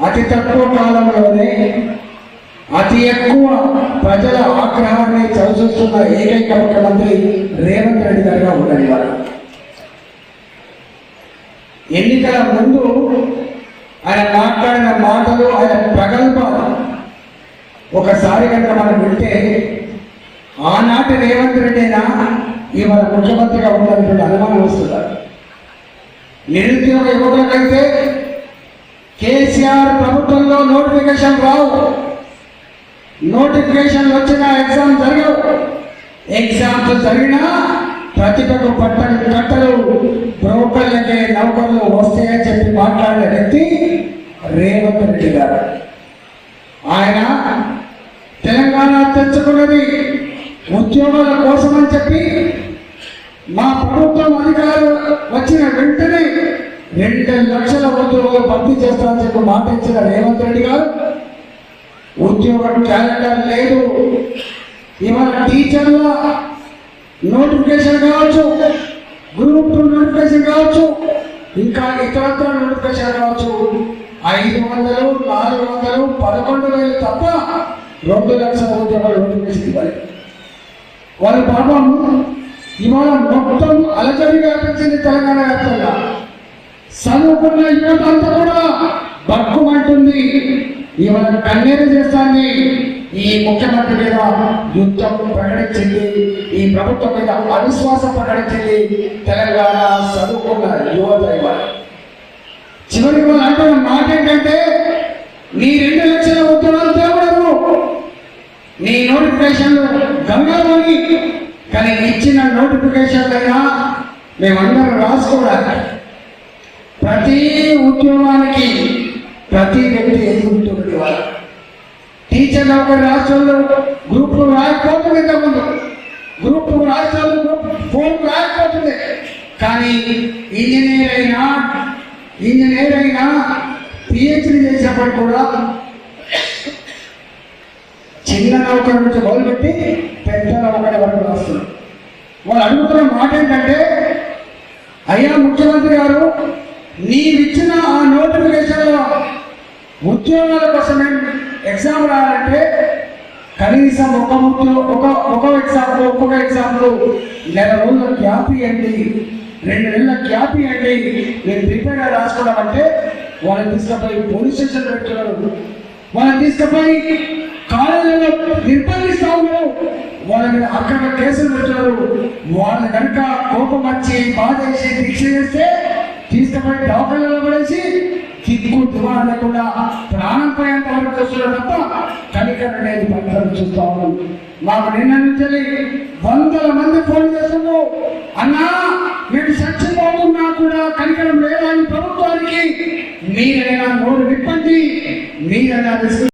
అతి తక్కువ కాలంలోనే అతి ఎక్కువ ప్రజల ఆగ్రహాన్ని చవిచూస్తున్న ఏకైక ముఖ్యమంత్రి రేవంత్ రెడ్డి గారిగా ఉన్నది వారు. ఎన్నికల ముందు ఆయన మాట్లాడిన మాటలు ఆయన ప్రగల్భాలు ఒకసారి కనుక మనం వింటే ఆనాటి రేవంత్ రెడ్డినా ఇవాళ ముఖ్యమంత్రిగా ఉన్నటువంటి అనుమానం వస్తున్నారు నిరుద్యోగ యువకులకైతే కేసీఆర్ ప్రభుత్వంలో నోటిఫికేషన్ రావు. నోటిఫికేషన్ వచ్చిన ఎగ్జామ్ జరగవు. ఎగ్జామ్స్ జరిగినా ప్రతిభకు పట్టని కట్టలు బ్రోకర్లకే నౌకర్లు వస్తాయని చెప్పి మాట్లాడిన వ్యక్తి రేవంత్ రెడ్డి గారు. ఆయన తెలంగాణ తెచ్చుకున్నది ఉద్యోగాల కోసమని చెప్పి మా ప్రభుత్వం అధికారులు వచ్చిన వెంటనే రెండు లక్షల ఉద్యోగాలు భర్తీ చేస్తామని చెప్పి మాట ఇచ్చిన రేవంత్ రెడ్డి గారు. ఉద్యోగ క్యాలెండర్ లేదు. ఇవాళ టీచర్ల నోటిఫికేషన్ కావచ్చు గ్రూప్ టూ నోటిఫికేషన్ కావచ్చు ఇంకా ఇతరత్ర నోటిఫికేషన్ కావచ్చు. ఐదు వందలు నాలుగు వందలు పదకొండు వేలు తప్ప రెండు లక్షల ఉద్యోగాలు నోటిఫికేషన్ ఇవ్వాలి. వాళ్ళ పాపం ఇవాళ మొత్తం అలజడిగా వ్యాపించింది తెలంగాణ వ్యాప్తంగా. చదువుకున్న యువత అంతా కూడా బక్కుమంటుంది ఇవాళ కన్నీరు చేస్తాన్ని ఈ ముఖ్యమంత్రి మీద యుద్ధం ప్రకటించింది. ఈ ప్రభుత్వం మీద అవిశ్వాసం ప్రకటించింది. తెలంగాణ చదువుకున్న యువత ఇవాళ. చివరికి వాళ్ళు అంటున్న మాట ఏంటంటే నీ రెండు లక్షల ఉద్యోగాలు తేవడము. నీ నోటిఫికేషన్లు గంగాలోని కానీ ఇచ్చిన నోటిఫికేషన్ అయినా మేమందరం రాసుకోవడానికి. ప్రతి ఉద్యమానికి ప్రతి వ్యక్తి ఎదుగుతుంది వాళ్ళు టీచర్లు ఒక రాష్ట్రంలో గ్రూపులు రాకపోతుంది ఇంతకుముందు గ్రూపు రాష్ట్రాలు గ్రూప్ రాకపోతుంది కానీ ఇంజనీర్ అయినా ఇంజనీర్ అయినా పిహెచ్డి చేసినప్పుడు కూడా చిన్న నౌకల నుంచి మొదలుపెట్టి పెద్ద నౌకల వరకు రాస్తున్నారు వాళ్ళు అడుగుతున్న మాట ఏంటంటే అయ్యా ముఖ్యమంత్రి గారు నీవిచ్చిన ఆ నోటిఫికేషన్లో ఉద్యోగాల కోసమే ఎగ్జామ్ రాయాలంటే కనీసం ఒక ఉద్యోగ ఒక ఒక ఎగ్జామ్లో ఒక్కొక్క ఎగ్జామ్లో నెల రోజుల గ్యాప్ ఇవ్వండి. రెండు నెలల గ్యాప్ ఇవ్వండి. నేను ప్రిపేర్ రాసుకోవడం అంటే వాళ్ళని తీసుకుపోయి పోలీస్ స్టేషన్ పెట్టారు వాళ్ళని తీసుకుపోయి కాలేజీలో నిర్బంధిస్తా ఉన్నారు వాళ్ళ మీద అక్కడ కేసులు పెట్టారు. వాళ్ళ కనుక కోపం వచ్చి బాధ చేసి దీక్ష చేస్తే తీసుకుపోయి దవాఖానలో పడేసి దిక్కు దివాణ లేకుండా ప్రాణం పోయేంత వరకు వస్తున్నారు తప్ప కనికరం అనేది పత్రాలు చూస్తా ఉన్నాం మాకు నిన్న నుంచి వందల మంది ఫోన్ చేస్తున్నారు. అన్నా మేము చచ్చిపోతున్నా కూడా కనికరం లేదని ప్రభుత్వానికి మీరైనా నోరు విప్పండి మీరైనా